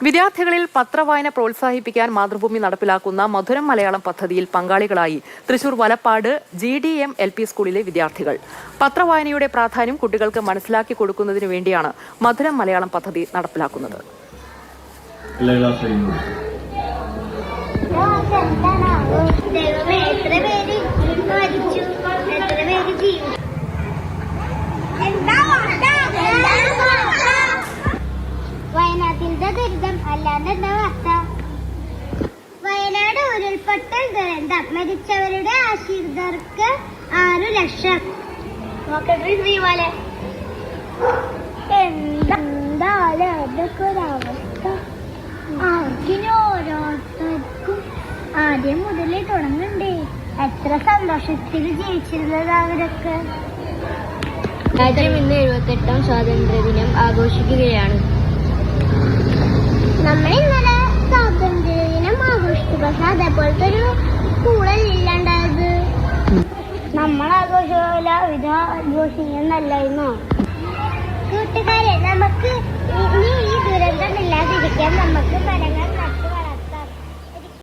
വിദ്യാർത്ഥികളിൽ പത്രവായന പ്രോത്സാഹിപ്പിക്കാൻ മാതൃഭൂമി നടപ്പിലാക്കുന്ന മധുരം മലയാളം പദ്ധതിയിൽ പങ്കാളികളായി Thrissur Valappad G D M L P സ്കൂളിലെ വിദ്യാർത്ഥികൾ. പത്രവായനയുടെ പ്രാധാന്യം കുട്ടികൾക്ക് മനസ്സിലാക്കി കൊടുക്കുന്നതിനു വേണ്ടിയാണ് മധുരം മലയാളം പദ്ധതി നടപ്പിലാക്കുന്നത് എല്ലാ ക്ലാസ്സിലും ദൈവമേ എത്ര പേര് മരിച്ചു എത്ര പേര് ജീവിച്ചു എന്താ വാർത്ത? എന്താണ് വാർത്ത? വയനാട്ടിന്റെ അല്ലാതെ എന്താ വാർത്ത? വയനാട് ഉരുൾപൊട്ടൽ ദുരന്തം. മരിച്ചവരുടെ ആശ്രിതർക്ക് ആറു ലക്ഷം. എന്തായാലും അതൊക്കെ ഒരവസ്ഥ ആർക്കിനും ഓരോരുത്തർക്കും ആദ്യം മുതലേ തുടങ്ങണ്ടേ. എത്ര സന്തോഷത്തിൽ ജീവിച്ചിരുന്നത് അവരൊക്കെ. രാജ്യം ഇന്ന് എഴുപത്തെട്ടാം സ്വാതന്ത്ര്യദിനം ആഘോഷിക്കുകയാണ്. നമ്മൾ ആഘോഷമല്ല